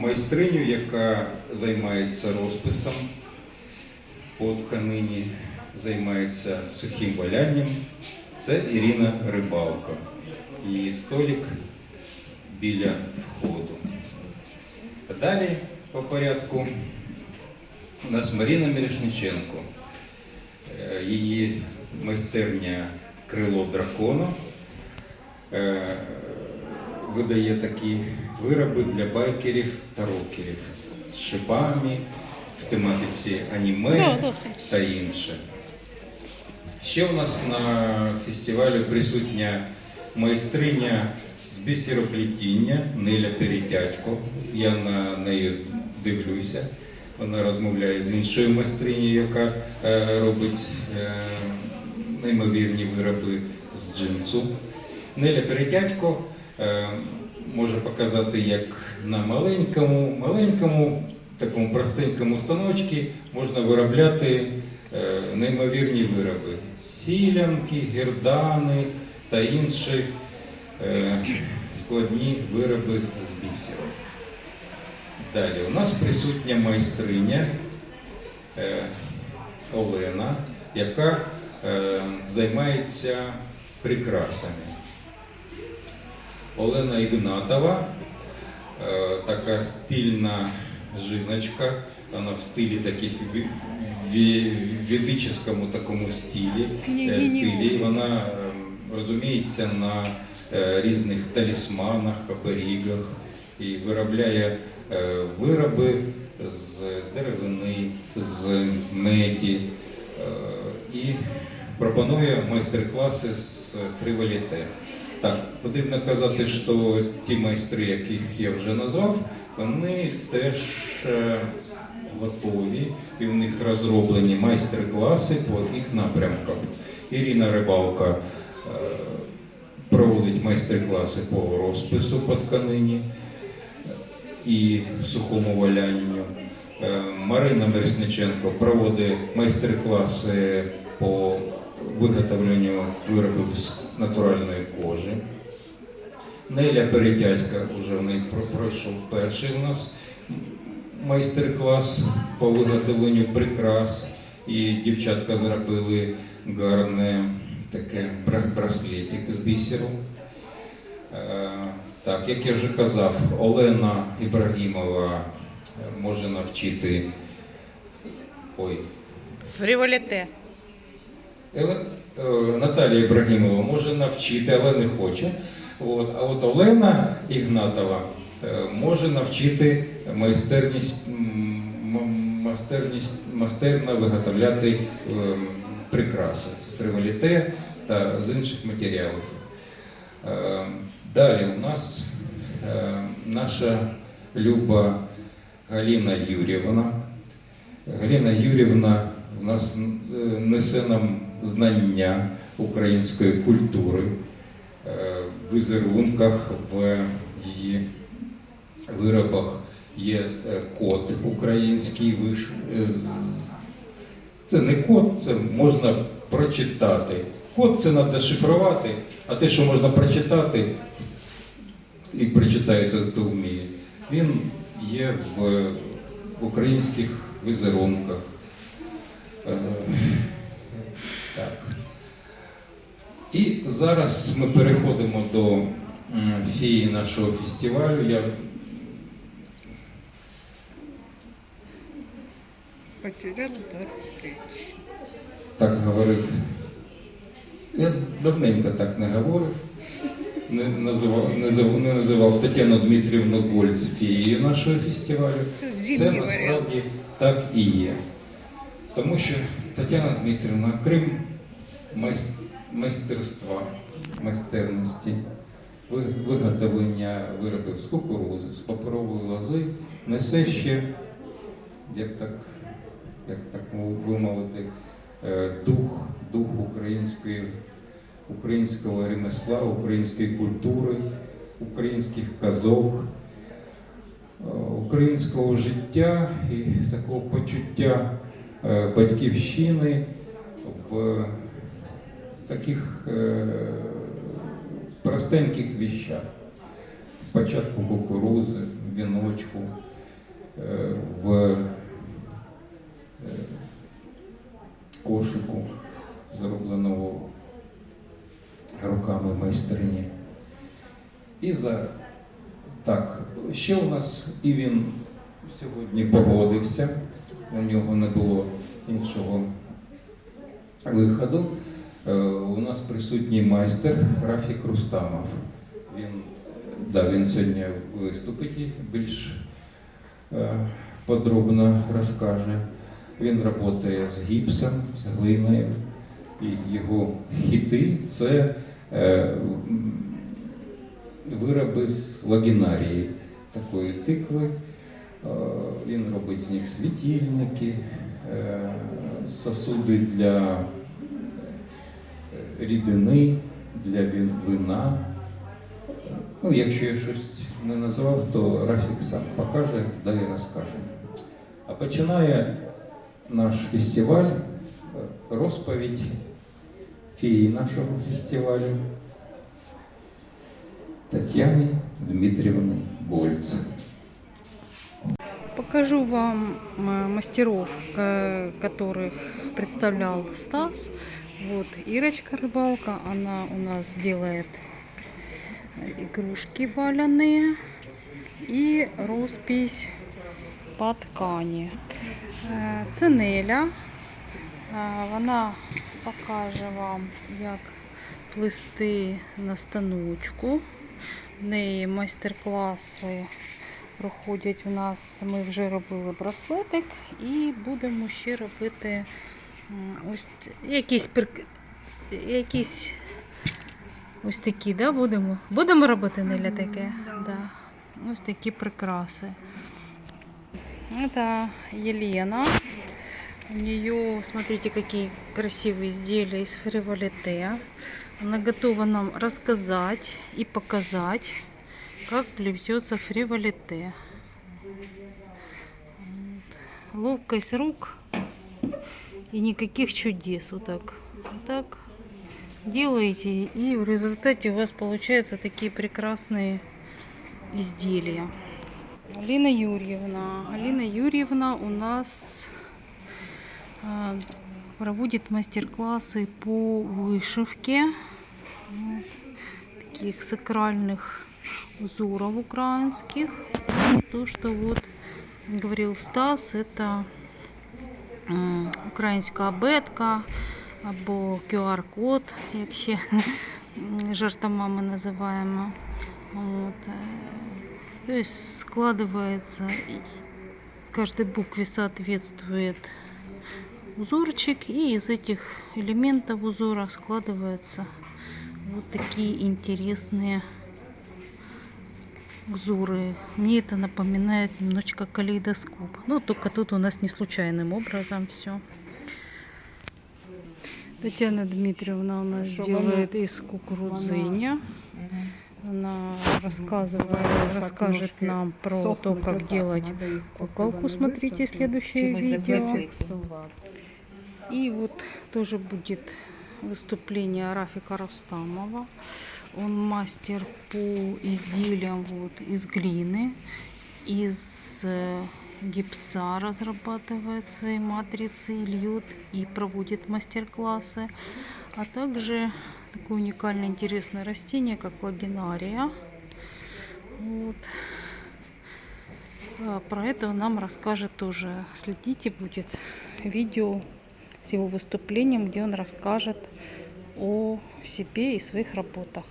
майстриню, яка займається розписом по тканині, займається сухим валянням. Це Ірина Рибалко. Її столик біля входу. Далі по порядку у нас Марина Мірошниченко. Е, Її майстерня Крило дракона е, видає такі вироби для байкерів та рокерів з шипами в тематиці аніме та інше. Ще у нас на фестивалі присутня майстриня з бісероплетіння Неля Перетятько. Я на неї дивлюся. Вона розмовляє з іншою майстринею, яка е, робить е, неймовірні вироби з джинсу. Неля Перетятько е, може показати, як на маленькому, маленькому, такому простенькому станочці можна виробляти е, неймовірні вироби. Сілянки, гердани та інші е, складні вироби з бісеру. Далі у нас присутня майстриня е, Олена, яка займається прикрасами. Олена Ігнатова, е, така стильна жіночка, вона в стилі таких ведичному такому стилі, е, стилі. Вона е, розуміється на е, різних талісманах, оберігах і виробляє вироби з деревини, з меді і пропонує майстер-класи з фриваліте. Так, потрібно казати, що ті майстри, яких я вже назвав, вони теж е, готові і в них розроблені майстер-класи по їх напрямкам. Ірина Рибалка е, проводить майстер-класи по розпису по тканині і сухому валянню. Е, Марина Мерсниченко проводить майстер-класи по виготовленню виробів з натуральної кожи. Неля Перетятька вже в неї пройшов перший у нас майстер-клас по виготовленню прикрас. І дівчатка зробили гарне таке браслетик з бісеру. Е, Так, як я вже казав, Олена Ібрагімова е, може навчити. Ой, Фріволіте. Е, Наталія Ібрагімова може навчити, але не хоче. От. А от Олена Ігнатова е, може навчити майстерність, майстерність майстерно виготовляти е, прикраси з триваліте та з інших матеріалів. Далі у нас наша люба Галіна Юрівна. Галіна Юрівна у нас несе нам знання української культури е, в візерунках, в її виробах є е, код український. е, Це не код, це можна прочитати. Код це треба шифрувати, а те, що можна прочитати, і прочитає, то, то вміє. Він є в українських візерунках. Так. І зараз ми переходимо до фії нашого фестивалю. Я Потеряла дар речі. так говорив. Я давненько так не говорив. Не називав, не, зав- не називав Тетяну Дмитрівну Гольц фією нашого фестивалю. Це Це насправді так і є. Тому що Тетяна Дмитрівна, крім майстерства, майстерності, виготовлення виробів з кукурузи, з паперової лози, несе ще, як так, як так вимовити, е, дух, дух української, українського ремесла, української культури, українських казок е, українського життя і такого почуття е, батьківщини в таких е, простеньких віщах. Початку кукурузи, віночку, е, в е, кошику, зробленого руками майстрині. І за так, ще у нас і він сьогодні погодився, у нього не було іншого виходу. Е, У нас присутній майстер Рафік Рустамов. Він, да, він сьогодні виступить і більш е, подробно розкаже. Він працює з гіпсом, з глиною, і його хіти це е, вироби з лагінарії такої тикви. Він робить з них світильники, сосуди для рідини, для він- вина. Ну, якщо я щось не назвав, то Рафік сам покаже, далі розкаже. А починає наш фестиваль е, розповідь феї нашого фестивалю Тетяни Дмитрівни Гольц. Покажу вам э, мастеров, ко- которых представлял Стас. Вот Ирочка Рыбалка, она у нас делает э, игрушки валяные и роспись по ткани. Е, Це Неля. Е, Вона покаже вам, як плести на станочку. В неї майстер-класи проходять у нас. Ми вже робили браслетик і будемо ще робити м, ось т- якісь прик- якісь ось такі, да, будемо? Будемо робити Неля таке? Да. Ось такі прикраси. Это Елена. У нее, смотрите, какие красивые изделия из фриволите. Она готова нам рассказать и показать, как плетется фриволите. Вот. Ловкость рук и никаких чудес. Вот так. Вот так делаете, и в результате у вас получаются такие прекрасные изделия. Алина Юрьевна. Алина Юрьевна у нас а, проводит мастер-классы по вышивке таких сакральных узоров украинских. То, что вот говорил Стас, это українська абетка або QR-код, як ще м, жартомами називаємо. От. То есть складывается, каждой букве соответствует узорчик, и из этих элементов узора складываются вот такие интересные узоры. Мне это напоминает немножечко калейдоскоп. Но только тут у нас не случайным образом все. Татьяна Дмитриевна у нас Что делает из кукурузыня. Она рассказывает, расскажет нам про то, как делать куколку. Смотрите следующее видео. И вот тоже будет выступление Рафика Рустамова. Он мастер по изделиям вот из глины, из э, гипса разрабатывает свои матрицы, льет и проводит мастер-классы. А также такое уникальное интересное растение, как лагинария. Вот. А, Про это он нам расскажет тоже. Следите, будет видео с его выступлением, где он расскажет о себе и своих работах.